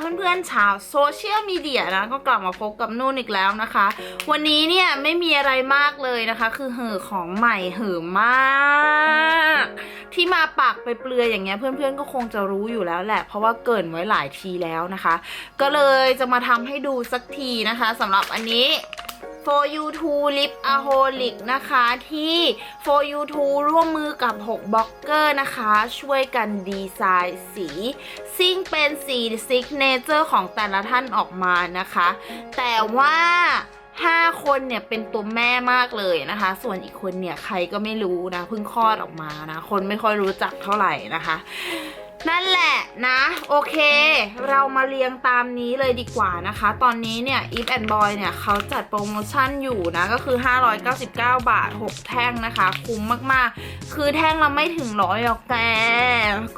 เพื่อนๆชาวโซเชียลมีเดียนะก็กลับมาพบกับนุ่นอีกแล้วนะคะ วันนี้เนี่ยไม่มีอะไรมากเลยนะคะ คือเห่อของใหม่เห่อมาก ที่มาปากไปเปลือยอย่างเงี้ยเพื่อนๆก็คงจะรู้อยู่แล้วแหละ เพราะว่าเกินไว้หลายทีแล้วนะคะ ก็เลยจะมาทำให้ดูสักทีนะคะสำหรับอันนี้ for you to lip aholic นะคะที่ for you to ร่วมมือกับ 6บล็อกเกอร์นะคะ ช่วยกันดีไซน์สี ซึ่งเป็นสีซิกเนเจอร์ของแต่ละท่านออกมานะคะ แต่ว่า5คนเนี่ยเป็นตัวแม่มากเลยนะคะ ส่วนอีกคนเนี่ยใครก็ไม่รู้นะเพิ่งคลอดออกมานะ คนไม่ค่อยรู้จักเท่าไหร่นะคะ นั่นแหละนะ โอเค เรามาเรียงตามนี้เลยดีกว่านะคะ ตอนนี้เนี่ย If and Boy เนี่ยเขาจัดโปรโมชั่นอยู่นะ ก็คือ 599 บาท 6 แท่งนะคะ คุ้มมากๆ คือแท่งเราไม่ถึงร้อยหรอกแก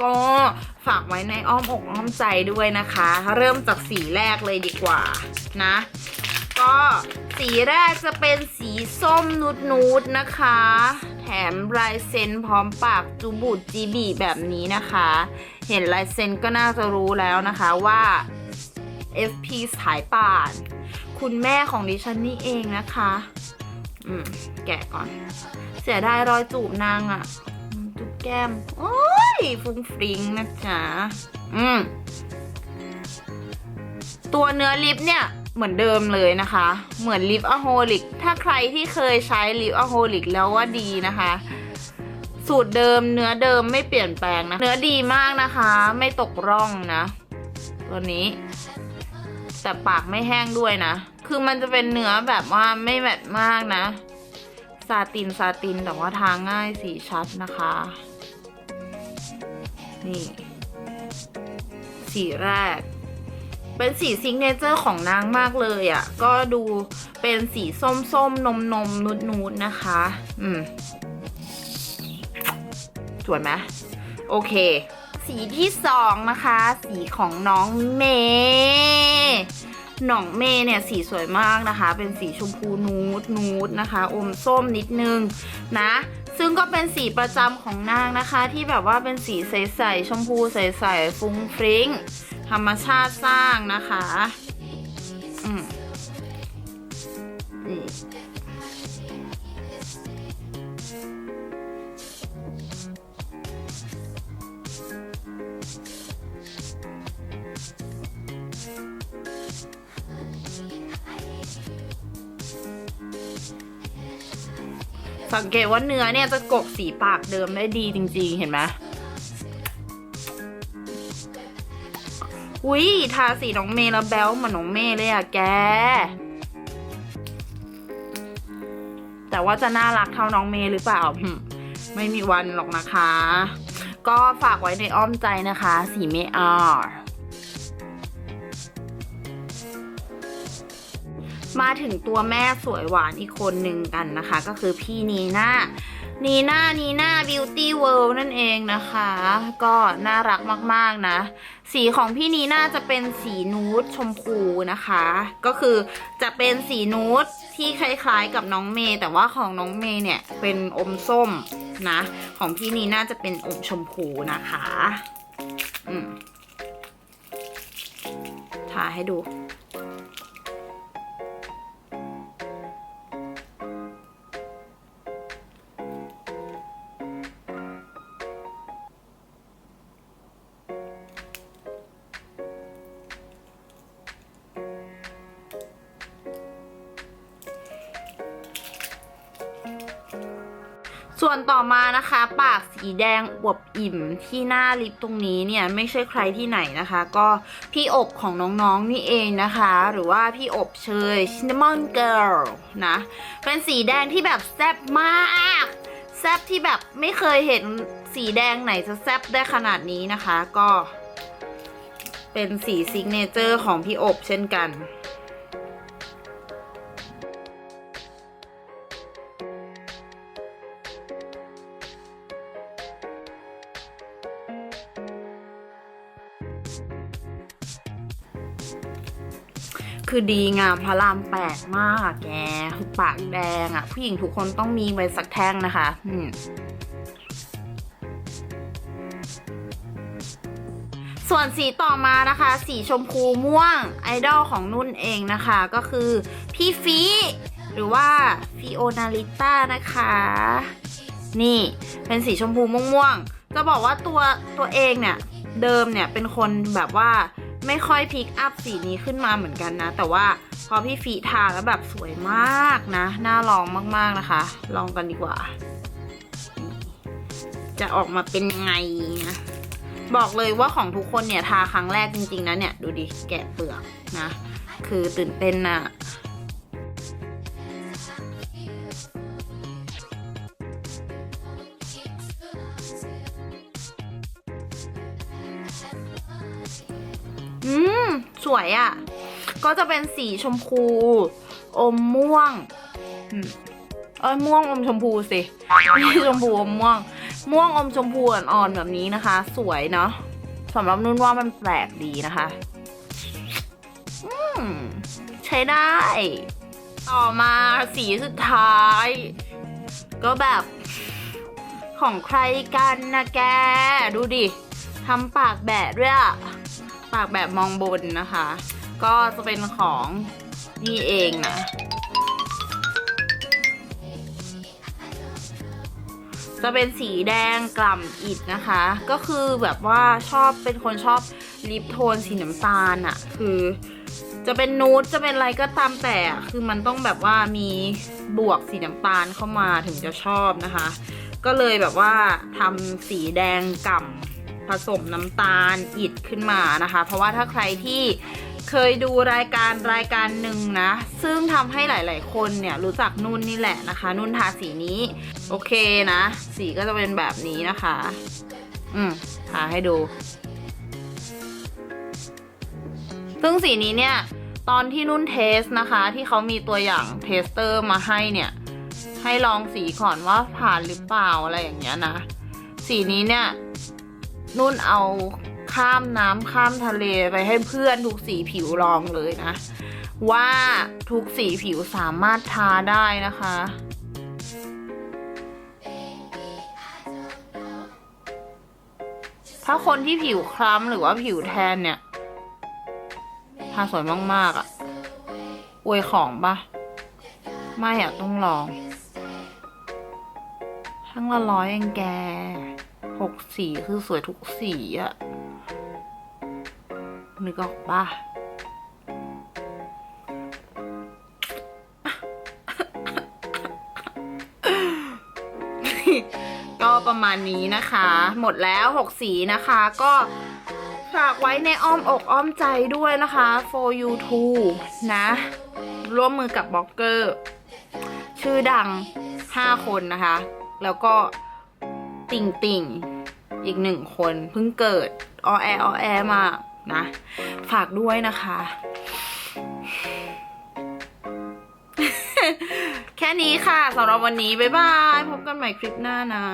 ก็ฝากไว้ในอ้อมอกอ้อมใจด้วยนะคะ เริ่มจากสีแรกเลยดีกว่านะ ก็สีแรกจะเป็นสีส้มนูดนูดๆนะคะ มลายเซ็นพร้อมปากจูบูดจีบีแบบนี้นะคะ เห็นลายเซ็นก็น่าจะรู้แล้วนะคะว่า FP สายป่าน คุณแม่ของดิฉันนี่เองนะคะ อืม แกะก่อน เสียดายรอยจูบนางอะ่ะจูบแก้ม โอ้ย ฟุ้งฟริ้งนะจ๊ะ อืม ตัวเนื้อลิปเนี่ย เหมือนเดิมเลยนะคะ เหมือนลิปอะโฮลิกถ้าใครที่เคยใช้ลิปอะโฮลิกแล้วว่าดีนะคะ สูตรเดิมเนื้อเดิมไม่เปลี่ยนแปลงนะ เนื้อดีมากนะคะ ไม่ตกร่องนะ ตัวนี้ แต่ปากไม่แห้งด้วยนะ คือมันจะเป็นเนื้อแบบว่าไม่แมตมากนะซาตินซาตินแต่ว่าทางง่ายสีชัดนะคะ นี่ สีแรก เป็นสีซิงเนเจอร์ของนางมากเลยอะ่ะ ก็ดูเป็นสีส้มส้มนมนมนูดนูดนะคะ อืม สวยไหมโอเค สีที่สองนะคะ สีของน้องเมย์น้องเมย์เนี่ยสีสวยมากนะคะ เป็นสีชมพูนูดนูดนะคะ อมส้มนิดนึงนะ ซึ่งก็เป็นสีประจำของนางนะคะ ที่แบบว่าเป็นสีใสๆชมพูใสๆฟุ้งฟริ้ง ธรรมชาติสร้างนะคะอืมนี่สังเกตว่าเนื้อเนี่ยจะกบสีปากเดิมได้ดีจริงๆ เห็นไหม อุ้ยทาสีน้องเมย์แล้วแบลเหมือนน้องเมย์เลยอะแก แต่ว่าจะน่ารักเท่าน้องเมย์หรือเปล่า ไม่มีวันหรอกนะคะ ก็ฝากไว้ในอ้อมใจนะคะ สีเมอามาถึงตัวแม่สวยหวานอีกคนหนึ่งกันนะคะ ก็คือพี่นีน่านีน่านีน่าบิวตี้เวิลด์นั่นเองนะคะ ก็น่ารักมาก ๆ นะ สีของพี่นีน่าจะเป็นสีนูดชมพูนะคะ ก็คือจะเป็นสีนูดที่คล้ายๆกับน้องเมย์แต่ว่าของน้องเมย์เนี่ยเป็นอมส้มนะ ของพี่นีน่าจะเป็นอมชมพูนะคะ อืมทาให้ดู ส่วนต่อมานะคะ ปากสีแดงอวบอิ่มที่หน้าลิปตรงนี้เนี่ยไม่ใช่ใครที่ไหนนะคะ ก็พี่อบของน้องๆนี่เองนะคะ หรือว่าพี่อบเชย Cinnamon Girl นะ เป็นสีแดงที่แบบแซ่บมากแซ่บที่แบบไม่เคยเห็นสีแดงไหนจะแซ่บได้ขนาดนี้นะคะ ก็เป็นสีซิกเนเจอร์ของพี่อบเช่นกัน คือดีงามพระรามแปดมากอะแก คือปากแดงอะผู้หญิงทุกคนต้องมีไว้สักแท่งนะคะอืมส่วนสีต่อมานะคะ สีชมพูม่วงไอดอลของนุ่นเองนะคะ ก็คือพี่ฟีหรือว่าฟิโอนาลิต้านะคะ นี่เป็นสีชมพูม่วงๆจะบอกว่าตัวตัวเองเนี่ย เดิมเนี่ยเป็นคนแบบว่า ไม่ค่อยพิกอัพสีนี้ขึ้นมาเหมือนกันนะ แต่ว่าพอพี่ฟีทาแล้วแบบสวยมากนะ น่าลองมากๆนะคะ ลองกันดีกว่า จะออกมาเป็นไงนะบอกเลยว่าของทุกคนเนี่ยทาครั้งแรกจริงๆนะเนี่ย ดูดิแกะเปลือกนะ คือตื่นเต้นนะ วยอะ่ะ ก็จะเป็นสีชมพู อมม่วงอืมเอ้ยม่วงอมชมพูสิไม่ใช่ชมพูอมม่วง ม่วงอมชมพูอ่อนๆแบบนี้นะคะ สวยเนาะสำหรับนุ่นว่ามันแปลกดีนะคะอืมใช้ได้ ต่อมาสีสุดท้าย ก็แบบของใครกันนะแก ดูดิทำปากแบะด้วยอะ ปากแบบมองบนนะคะ ก็จะเป็นของนี่เองนะ จะเป็นสีแดงกล่ำอิดนะคะ ก็คือแบบว่าชอบเป็นคนชอบลิปโทนสีน้ำตาลอะคือจะเป็นนูดจะเป็นอะไรก็ตามแต่อะคือมันต้องแบบว่ามีบวกสีน้ำตาลเข้ามาถึงจะชอบนะคะ ก็เลยแบบว่าทำสีแดงกล่ำ ผสมน้ำตาลอิดขึ้นมานะคะ เพราะว่าถ้าใครที่เคยดูรายการรายการหนึ่งนะ ซึ่งทำให้หลาย ๆ คนเนี่ยรู้จักนุ่นนี่แหละนะคะ นุ่นทาสีนี้ โอเคนะ สีก็จะเป็นแบบนี้นะคะ อืมทาให้ดู ซึ่งสีนี้เนี่ย ตอนที่นุ่นเทสนะคะ ที่เขามีตัวอย่างเทสเตอร์มาให้เนี่ย ให้ลองสีก่อนว่าผ่านหรือเปล่าอะไรอย่างเงี้ยนะ สีนี้เนี่ย นุ่นเอาข้ามน้ำข้ามทะเลไปให้เพื่อนทุกสีผิวลองเลยนะ ว่าทุกสีผิวสามารถทาได้นะคะถ้าคนที่ผิวคล้ำหรือว่าผิวแทนเนี่ยทาสวยมาก ๆอะ่ะอวยของปะไม่อะต้องลองทั้งละร้อยเองแก หกสีคือสวยทุกสีอะนึกออกปะก็ประมาณนี้นะคะ หมดแล้ว6สีนะคะก็ฝากไว้ในอ้อมอกอ้อมใจด้วยนะคะ for you too นะ ร่วมมือกับบล็อกเกอร์ ชื่อดัง 5 คนนะคะ แล้วก็ ติ่งติ่งอีกหนึ่งคนเพิ่งเกิดออแอออแอมากนะ ฝากด้วยนะคะ แค่นี้ค่ะสำหรับวันนี้ บ๊ายบาย พบกันใหม่คลิปหน้านะ